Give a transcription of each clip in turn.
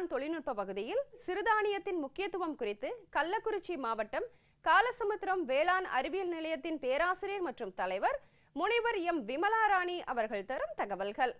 வேளாண் தொழில்நுட்ப பகுதியில் சிறுதானியத்தின் முக்கியத்துவம் குறித்து கள்ளக்குறிச்சி மாவட்டம் காலசமுத்திரம் வேளாண் அறிவியல் நிலையத்தின் பேராசிரியர் மற்றும் தலைவர் முனைவர் எம். விமலாராணி அவர்கள் தரும் தகவல்கள்.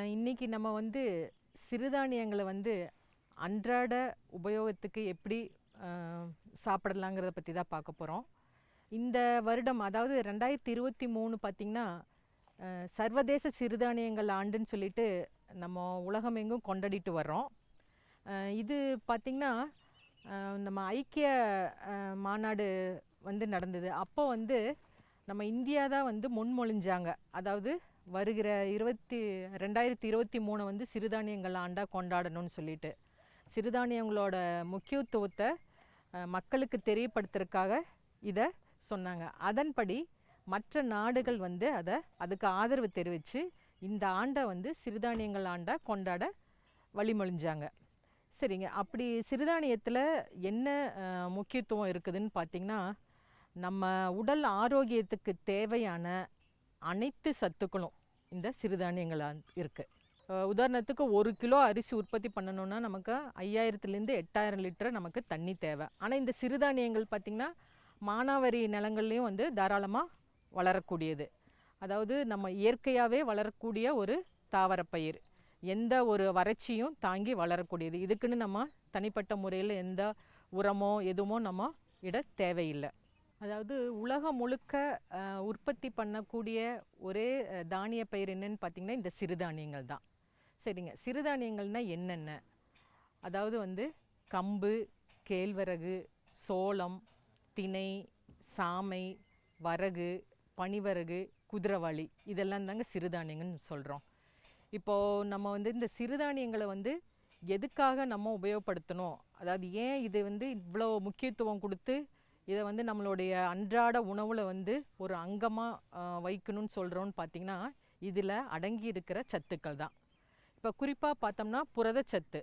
இன்றைக்கி இன்னைக்கு நம்ம வந்து சிறுதானியங்களை வந்து அன்றாட உபயோகத்துக்கு எப்படி சாப்பிடலாங்கிறத பற்றி தான் பார்க்க போகிறோம் இந்த வருடம் அதாவது ரெண்டாயிரத்தி இருபத்தி மூணு பார்த்திங்கன்னா சர்வதேச சிறுதானியங்கள் ஆண்டுன்னு சொல்லிட்டு நம்ம உலகமெங்கும் கொண்டாடிட்டு வர்றோம். இது பார்த்திங்கன்னா நம்ம ஐக்கிய மாநாடு வந்து நடந்தது. அப்போ வந்து நம்ம இந்தியா தான் வந்து முன்மொழிஞ்சாங்க. அதாவது வருகிற இருபத்தி ரெண்டாயிரத்தி இருபத்தி மூணு வந்து சிறுதானியங்கள் ஆண்டாக கொண்டாடணும்னு சொல்லிட்டு. சிறுதானியங்களோட முக்கியத்துவத்தை மக்களுக்கு தெரியப்படுத்துறதுக்காக இதை சொன்னாங்க. அதன்படி மற்ற நாடுகள் வந்து அதை அதுக்கு ஆதரவு தெரிவித்து இந்த ஆண்டை வந்து சிறுதானியங்கள் ஆண்டாக கொண்டாட வழிமொழிஞ்சாங்க. சரிங்க. அப்படி சிறுதானியத்தில் என்ன முக்கியத்துவம் இருக்குதுன்னு பார்த்தீங்கன்னா நம்ம உடல் ஆரோக்கியத்துக்கு தேவையான அனைத்து சத்துக்களும் இந்த சிறுதானியங்களாக இருக்குது உதாரணத்துக்கு ஒரு கிலோ அரிசி உற்பத்தி பண்ணணும்னா நமக்கு ஐயாயிரத்துலேருந்து எட்டாயிரம் லிட்டர் நமக்கு தண்ணி தேவை. ஆனால் இந்த சிறுதானியங்கள் பார்த்திங்கன்னா மானாவாரி நிலங்கள்லேயும் வந்து தாராளமாக வளரக்கூடியது. அதாவது நம்ம இயற்கையாகவே வளரக்கூடிய ஒரு தாவரப்பயிர். எந்த ஒரு வறட்சியும் தாங்கி வளரக்கூடியது. இதுக்குன்னு நம்ம தனிப்பட்ட முறையில் எந்த உரமோ எதுவுமோ நம்ம இட தேவையில்லை. அதாவது உலகம் முழுக்க உற்பத்தி பண்ணக்கூடிய ஒரே தானிய பயிர் என்னன்னு பார்த்தீங்கன்னா இந்த சிறுதானியங்கள் தான். சரிங்க. சிறுதானியங்கள்னால் என்னென்ன? அதாவது வந்து கம்பு கேழ்வரகு சோளம் திணை சாமை வரகு பனிவரகு குதிரவாளி இதெல்லாம் தாங்க சிறுதானியங்கள்னு சொல்கிறோம் இப்போது நம்ம வந்து இந்த சிறுதானியங்களை வந்து எதுக்காக நம்ம உபயோகப்படுத்தணும்? அதாவது ஏன் இது வந்து இவ்வளோ முக்கியத்துவம் கொடுத்து இதை வந்து நம்மளுடைய அன்றாட உணவில் வந்து ஒரு அங்கமாக வைக்கணும்னு சொல்கிறோன்னு பார்த்தீங்கன்னா இதில் அடங்கி இருக்கிற சத்துக்கள் தான். இப்போ குறிப்பாக பார்த்தோம்னா புரதச்சத்து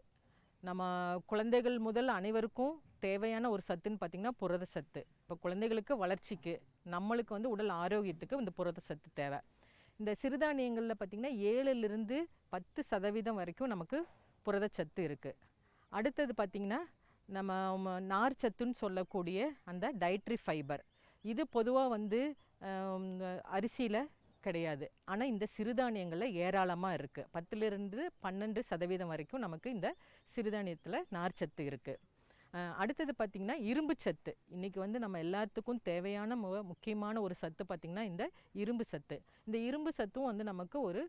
நம்ம குழந்தைகள் முதல் அனைவருக்கும் தேவையான ஒரு சத்துன்னு பார்த்திங்கன்னா புரத சத்து. இப்போ குழந்தைகளுக்கு வளர்ச்சிக்கு நம்மளுக்கு வந்து உடல் ஆரோக்கியத்துக்கு இந்த புரத சத்து தேவை. இந்த சிறுதானியங்களில் பார்த்திங்கன்னா ஏழுலேருந்து பத்து சதவீதம் வரைக்கும் நமக்கு புரதச்சத்து இருக்குது அடுத்தது பார்த்திங்கன்னா நம்ம நார் சத்துன்னு சொல்லக்கூடிய அந்த டயட்ரி ஃபைபர் இது பொதுவாக வந்து அரிசியில் கிடையாது. ஆனால் இந்த சிறுதானியங்களில் ஏராளமாக இருக்குது பத்துலேருந்து பன்னெண்டு சதவீதம் வரைக்கும் நமக்கு இந்த சிறுதானியத்தில் நார்ச்சத்து இருக்குது அடுத்தது பார்த்திங்கன்னா இரும்பு சத்து. இன்றைக்கி வந்து நம்ம எல்லாத்துக்கும் தேவையான மு முக்கியமான ஒரு சத்து பார்த்திங்கன்னா இந்த இரும்பு சத்து. இந்த இரும்பு சத்தும் வந்து நமக்கு ஒரு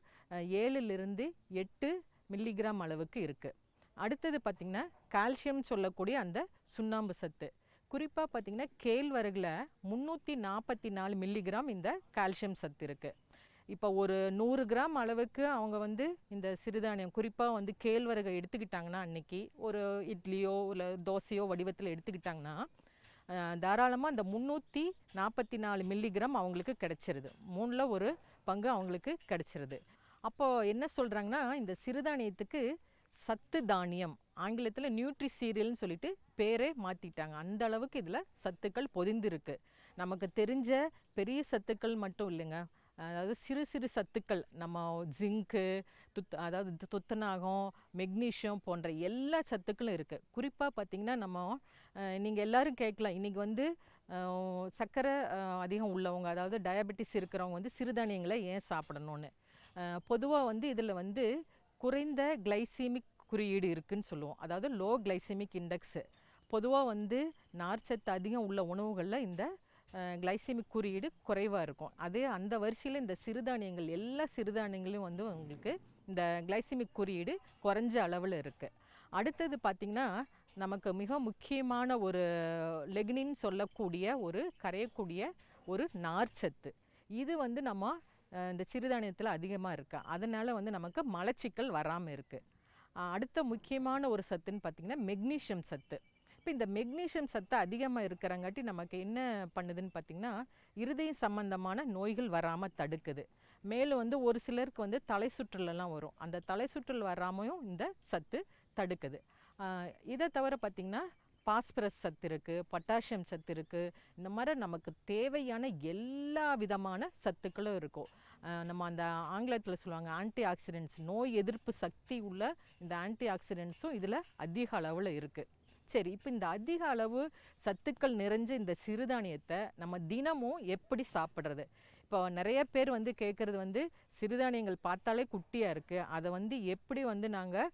ஏழுலேருந்து எட்டு மில்லிகிராம் அளவுக்கு இருக்குது அடுத்தது பார்த்திங்கன்னா கால்சியம் சொல்லக்கூடிய அந்த சுண்ணாம்பு சத்து. குறிப்பாக பார்த்திங்கன்னா கேழ்வரகில் முந்நூற்றி நாற்பத்தி நாலு மில்லிகிராம் இந்த கால்சியம் சத்து இருக்குது இப்போ ஒரு நூறு கிராம் அளவுக்கு அவங்க வந்து இந்த சிறுதானியம் குறிப்பாக வந்து கேழ்வரகை எடுத்துக்கிட்டாங்கன்னா அன்னைக்கு ஒரு இட்லியோ இல்லை தோசையோ வடிவத்தில் எடுத்துக்கிட்டாங்கன்னா தாராளமாக இந்த முந்நூற்றி நாற்பத்தி நாலு மில்லிகிராம் அவங்களுக்கு கிடைச்சிருது. மூணில் ஒரு பங்கு அவங்களுக்கு கிடைச்சிருது. அப்போது என்ன சொல்கிறாங்கன்னா இந்த சிறுதானியத்துக்கு சத்து தானியம். ஆங்கிலத்தில் நியூட்ரி சீரியல்னு சொல்லிட்டு பேரே மாற்றிட்டாங்க அந்த அளவுக்கு இதில் சத்துக்கள் பொதிந்திருக்கு. நமக்கு தெரிஞ்ச பெரிய சத்துக்கள் மட்டும் இல்லைங்க. அதாவது சிறு சிறு சத்துக்கள் நம்ம ஜிங்க்கு துத் அதாவது துத்தநாகம் மெக்னீஷியம் போன்ற எல்லா சத்துக்களும் இருக்குது குறிப்பாக பார்த்திங்கன்னா நம்ம நீங்கள் எல்லாரும் கேட்கலாம். இன்றைக்கி வந்து சர்க்கரை அதிகம் உள்ளவங்க அதாவது டயபெட்டிஸ் இருக்கிறவங்க வந்து சிறுதானியங்களை ஏன் சாப்பிடணும்னு? பொதுவாக வந்து இதில் வந்து குறைந்த கிளைசீமிக் குறியீடு இருக்குன்னு சொல்லுவோம். அதாவது லோ கிளைசெமிக் இண்டெக்ஸு பொதுவாக வந்து நார்ச்சத்து அதிகம் உள்ள உணவுகளில் இந்த கிளைசெமிக் குறியீடு குறைவாக இருக்கும். அதே அந்த வரிசையில் இந்த சிறுதானியங்கள் எல்லா சிறுதானியங்களையும் வந்து உங்களுக்கு இந்த கிளைசெமிக் குறியீடு குறைஞ்ச அளவில் இருக்குது அடுத்தது பார்த்திங்கன்னா நமக்கு மிக முக்கியமான ஒரு லெக்னின் சொல்லக்கூடிய ஒரு கரையக்கூடிய ஒரு நார்ச்சத்து. இது வந்து நம்ம இந்த சிறுதானியத்தில் அதிகமாக இருக்குது அதனால் வந்து நமக்கு மலச்சிக்கல் வராமல் இருக்குது அடுத்த முக்கியமான ஒரு சத்துன்னு பார்த்திங்கன்னா மெக்னீஷியம் சத்து. இப்போ இந்த மெக்னீஷியம் சத்து அதிகமாக இருக்கிறங்காட்டி நமக்கு என்ன பண்ணுதுன்னு பார்த்திங்கன்னா இருதயம் சம்பந்தமான நோய்கள் வராமல் தடுக்குது. மேலும் வந்து ஒரு சிலருக்கு வந்து தலை சுற்றலெல்லாம் வரும். அந்த தலை சுற்றல் வராமையும் இந்த சத்து தடுக்குது. இதை தவிர பார்த்திங்கன்னா பாஸ்பரஸ் சத்து இருக்குது பொட்டாசியம் சத்து இருக்குது இந்த மாதிரி நமக்கு தேவையான எல்லா விதமான சத்துக்களும் இருக்கும். நம்ம அந்த ஆங்கிலத்தில் சொல்லுவாங்க ஆன்டி ஆக்சிடென்ட்ஸ் நோய் எதிர்ப்பு சக்தி உள்ள இந்த ஆன்டி ஆக்சிடென்ட்ஸும் இதில் அதிக அளவில் இருக்குது சரி இப்போ இந்த அதிக அளவு சத்துக்கள் நிறைஞ்ச இந்த சிறுதானியத்தை நம்ம தினமும் எப்படி சாப்பிட்றது? இப்போ நிறைய பேர் வந்து கேட்குறது வந்து சிறுதானியங்கள் பார்த்தாலே குட்டியாக இருக்குது அதை வந்து எப்படி வந்து நாங்கள்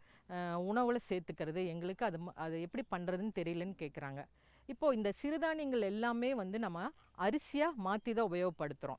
உணவில் சேர்த்துக்கிறது எங்களுக்கு அது அது அதை எப்படி பண்ணுறதுன்னு தெரியலன்னு கேட்குறாங்க இப்போது இந்த சிறுதானியங்கள் எல்லாமே வந்து நம்ம அரிசியாக மாற்றி தான் உபயோகப்படுத்துகிறோம்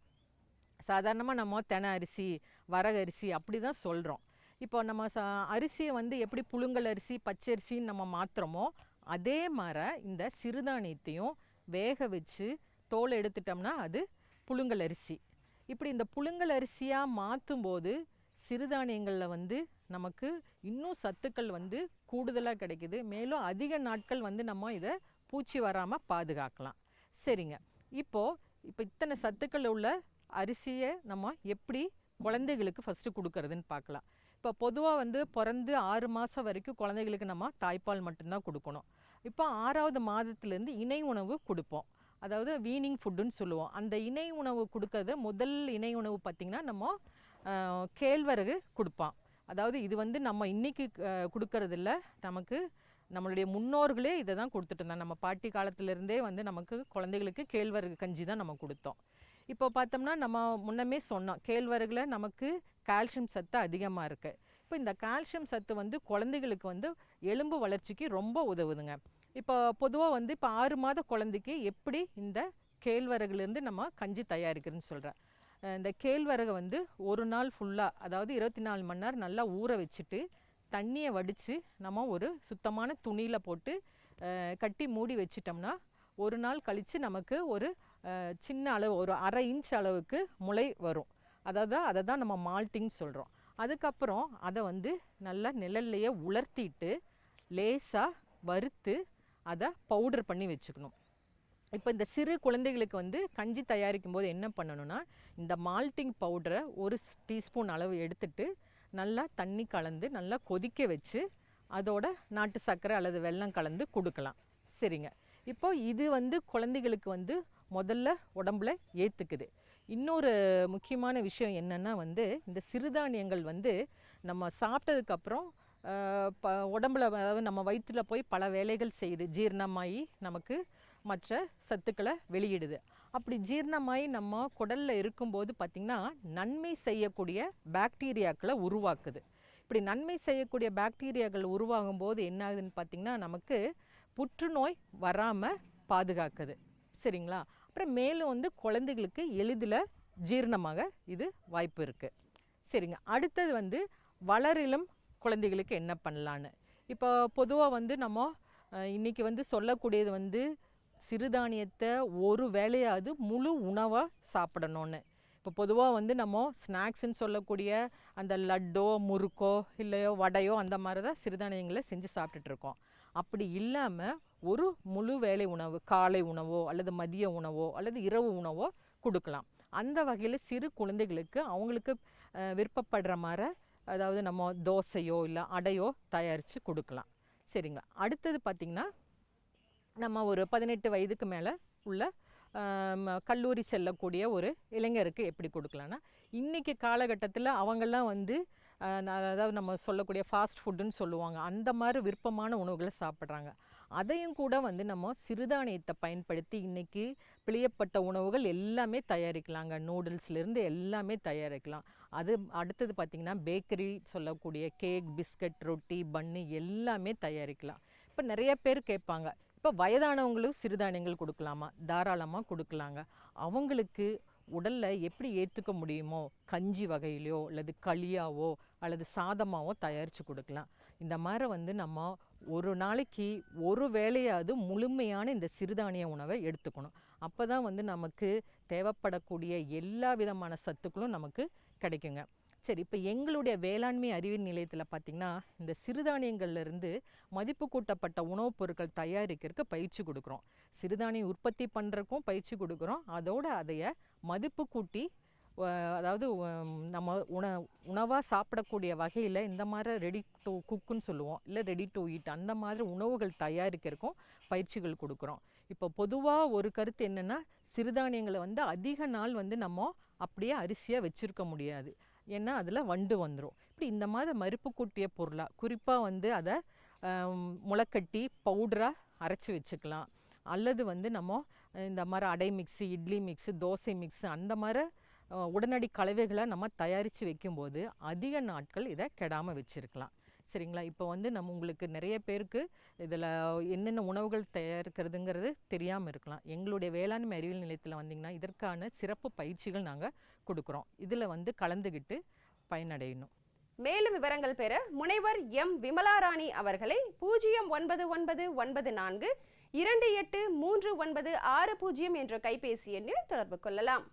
சாதாரணமாக நம்ம தென அரிசி வரகரிசி அப்படி தான் சொல்கிறோம் இப்போ நம்ம ச அரிசியை வந்து எப்படி புழுங்கல் அரிசி பச்சரிசின்னு நம்ம மாற்றுறோமோ அதே மாதிரி இந்த சிறுதானியத்தையும் வேக வச்சு தோலை எடுத்துட்டோம்னா அது புழுங்கல் அரிசி. இப்படி இந்த புழுங்கல் அரிசியாக மாற்றும்போது சிறுதானியங்களில் வந்து நமக்கு இன்னும் சத்துக்கள் வந்து கூடுதலாக கிடைக்குது. மேலும் அதிக நாட்கள் வந்து நம்ம இதை பூச்சி வராமல் பாதுகாக்கலாம். சரிங்க. இப்போது இப்போ இத்தனை சத்துக்கள் உள்ள அரிசியை நம்ம எப்படி குழந்தைகளுக்கு ஃபஸ்ட்டு கொடுக்கறதுன்னு பார்க்கலாம். இப்போ பொதுவாக வந்து பிறந்து ஆறு மாதம் வரைக்கும் குழந்தைகளுக்கு நம்ம தாய்ப்பால் மட்டும்தான் கொடுக்கணும். இப்போ ஆறாவது மாதத்துலேருந்து இணை உணவு கொடுப்போம். அதாவது வீனிங் ஃபுட்டுன்னு சொல்லுவோம். அந்த இணை உணவு கொடுக்கறது முதல் இணை உணவு பார்த்திங்கன்னா நம்ம கேழ்வரகு கொடுப்பான். அதாவது இது வந்து நம்ம இன்றைக்கி கொடுக்கறதில்ல. நமக்கு நம்மளுடைய முன்னோர்களே இதை தான் கொடுத்துட்டு இருந்தாங்க. நம்ம பாட்டி காலத்திலேருந்தே வந்து நமக்கு குழந்தைகளுக்கு கேழ்வரகு கஞ்சி தான் நம்ம கொடுத்தோம். இப்போ பார்த்தோம்னா நம்ம முன்னமே சொன்னோம் கேழ்வரகுல நமக்கு கால்சியம் சத்து அதிகமாக இருக்குது இப்போ இந்த கால்சியம் சத்து வந்து குழந்தைகளுக்கு வந்து எலும்பு வளர்ச்சிக்கு ரொம்ப உதவுதுங்க. இப்போ பொதுவாக வந்து இப்போ ஆறு மாத குழந்தைக்கு எப்படி இந்த கேழ்வரகுலேருந்து நம்ம கஞ்சி தயாரிக்கிறதுன்னு சொல்கிறேன் இந்த கேழ்வரகை வந்து ஒரு நாள் ஃபுல்லாக அதாவது இருபத்தி நாலு மணி நேரம் நல்லா ஊற வச்சுட்டு தண்ணியை வடித்து நம்ம ஒரு சுத்தமான துணியில் போட்டு கட்டி மூடி வச்சிட்டோம்னா ஒரு நாள் கழித்து நமக்கு ஒரு சின்ன அளவு ஒரு அரை இன்ச் அளவுக்கு முளை வரும். அதாவது அதை தான் நம்ம மால்ட்டிங் சொல்கிறோம் அதுக்கப்புறம் அதை வந்து நல்லா நிழல்லையே உலர்த்திட்டு லேசாக வறுத்து அதை பவுடர் பண்ணி வச்சுக்கணும். இப்போ இந்த சிறு குழந்தைகளுக்கு வந்து கஞ்சி தயாரிக்கும் போது என்ன பண்ணணும்னா இந்த மால்ட்டிங் பவுடரை ஒரு டீஸ்பூன் அளவு எடுத்துட்டு நல்லா தண்ணி கலந்து நல்லா கொதிக்க வச்சு அதோட நாட்டு சர்க்கரை அல்லது வெல்லம் கலந்து கொடுக்கலாம். சரிங்க. இப்போ இது வந்து குழந்தைகளுக்கு வந்து முதல்ல உடம்புல ஏற்றுக்குது இன்னொரு முக்கியமான விஷயம் என்னென்னா வந்து இந்த சிறுதானியங்கள் வந்து நம்ம சாப்பிட்டதுக்கப்புறம் ப உடம்புல அதாவது நம்ம வயிற்றில் போய் பல வேலைகள் செய்யுது ஜீரணமாகி நமக்கு மற்ற சத்துக்களை வெளியிடுது. அப்படி ஜீரணமாகி நம்ம குடலில் இருக்கும்போது பார்த்திங்கன்னா நன்மை செய்யக்கூடிய பாக்டீரியாக்களை உருவாக்குது. இப்படி நன்மை செய்யக்கூடிய பாக்டீரியாக்கள் உருவாகும் போது என்ன ஆகுதுன்னு பார்த்திங்கன்னா நமக்கு புற்றுநோய் வராமல் பாதுகாக்குது. சரிங்களா? அப்புறம் மேலும் வந்து குழந்தைகளுக்கு எளிதில் ஜீரணமாக இது வாய்ப்பு இருக்குது சரிங்க. அடுத்தது வந்து வளரிலும் குழந்தைகளுக்கு என்ன பண்ணலான்னு. இப்போ பொதுவாக வந்து நம்ம இன்றைக்கி இன்னைக்கு வந்து சொல்லக்கூடியது வந்து சிறுதானியத்தை ஒரு வேலையாவது முழு உணவாக சாப்பிடணும்னு. இப்போ பொதுவாக வந்து நம்ம ஸ்நாக்ஸ்ன்னு சொல்லக்கூடிய அந்த லட்டோ முறுக்கோ இல்லையோ வடையோ அந்த மாதிரி தான் சிறுதானியங்களை செஞ்சு சாப்பிட்டுட்டு இருக்கோம். அப்படி இல்லாமல் ஒரு முழு வேலை உணவு காலை உணவோ அல்லது மதிய உணவோ அல்லது இரவு உணவோ கொடுக்கலாம். அந்த வகையில் சிறு குழந்தைகளுக்கு அவங்களுக்கு விருப்பப்படுற மாதிரி அதாவது நம்ம தோசையோ இல்லை அடையோ தயாரித்து கொடுக்கலாம். சரிங்களா? அடுத்தது பார்த்திங்கன்னா நம்ம ஒரு பதினெட்டு வயதுக்கு மேலே உள்ள கல்லூரி செல்லக்கூடிய ஒரு இளைஞருக்கு எப்படி கொடுக்கலான்னா இன்றைக்கி காலகட்டத்தில் அவங்கெல்லாம் வந்து அதாவது நம்ம சொல்லக்கூடிய ஃபாஸ்ட் ஃபுட்டுன்னு சொல்லுவாங்க. அந்த மாதிரி விருப்பமான உணவுகளை சாப்பிட்றாங்க. அதையும் கூட வந்து நம்ம சிறுதானியத்தை பயன்படுத்தி இன்றைக்கி பிழியப்பட்ட உணவுகள் எல்லாமே தயாரிக்கலாங்க. நூடுல்ஸ்லேருந்து எல்லாமே தயாரிக்கலாம். அது அடுத்தது பார்த்திங்கன்னா பேக்கரி சொல்லக்கூடிய கேக் பிஸ்கட் ரொட்டி பன்னு எல்லாமே தயாரிக்கலாம். இப்போ நிறைய பேர் கேட்பாங்க இப்போ வயதானவங்களும் சிறுதானியங்கள் கொடுக்கலாமா? தாராளமாக கொடுக்கலாங்க. அவங்களுக்கு உடலில் எப்படி ஏற்றுக்க முடியுமோ கஞ்சி வகையிலையோ அல்லது களியாவோ அல்லது சாதமாவோ தயாரித்து கொடுக்கலாம். இந்த மாதிரி வந்து நம்ம ஒரு நாளைக்கு ஒரு வேலையாவது முழுமையான இந்த சிறுதானிய உணவை எடுத்துக்கணும். அப்போ தான் வந்து நமக்கு தேவைப்படக்கூடிய எல்லா விதமான சத்துக்களும் நமக்கு கிடைக்குங்க. சரி இப்போ எங்களுடைய வேளாண்மை அறிவியல் நிலையத்தில் பார்த்திங்கன்னா இந்த சிறுதானியங்கள்லேருந்து மதிப்பு கூட்டப்பட்ட உணவுப் பொருட்கள் தயாரிக்கிறதுக்கு பயிற்சி கொடுக்குறோம். சிறுதானியம் உற்பத்தி பண்ணுறக்கும் பயிற்சி கொடுக்குறோம். அதோட அதைய மதிப்பு கூட்டி அதாவது நம்ம உண உணவாக சாப்பிடக்கூடிய வகையில் இந்த மாதிரி ரெடி டு குக்குன்னு சொல்லுவோம். இல்லை ரெடி டு ஈட் அந்த மாதிரி உணவுகள் தயாரிக்கிறதுக்கும் பயிற்சிகள் கொடுக்குறோம். இப்போ பொதுவாக ஒரு கருத்து என்னென்னா சிறுதானியங்களை வந்து அதிக நாள் வந்து நம்ம அப்படியே அரிசியாக வச்சுருக்க முடியாது. ஏன்னா அதில் வண்டு வந்துடும் இப்படி இந்த மாதிரி மறுப்பு கூட்டிய பொருளாக குறிப்பாக வந்து அதை முளைக்கட்டி பவுடராக அரைச்சி வச்சுக்கலாம். அல்லது வந்து நம்ம இந்த மாதிரி adai mix idli mix dosa mix அந்த மாதிரி உடனடி கலவைகளை நம்ம தயாரித்து வைக்கும்போது அதிக நாட்கள் இதை கெடாமல் வச்சுருக்கலாம். சரிங்களா? இப்போ வந்து நம்ம உங்களுக்கு நிறைய பேருக்கு இதில் என்னென்ன உணவுகள் தயாரிக்கிறதுங்கிறது தெரியாமல் இருக்கலாம். எங்களுடைய வேளாண்மை அறிவியல் நிலையத்தில் வந்தீங்கன்னா இதற்கான சிறப்பு பயிற்சிகள் நாங்கள் கொடுக்குறோம். இதில் வந்து கலந்துக்கிட்டு பயனடையணும். மேலும் விவரங்கள் பெற முனைவர் எம். விமலாராணி அவர்களை பூஜ்ஜியம் ஒன்பது ஒன்பது ஒன்பது நான்கு இரண்டு எட்டு மூன்று ஒன்பது ஆறு பூஜ்ஜியம் என்ற கைபேசி எண்ணில் தொடர்பு கொள்ளலாம்.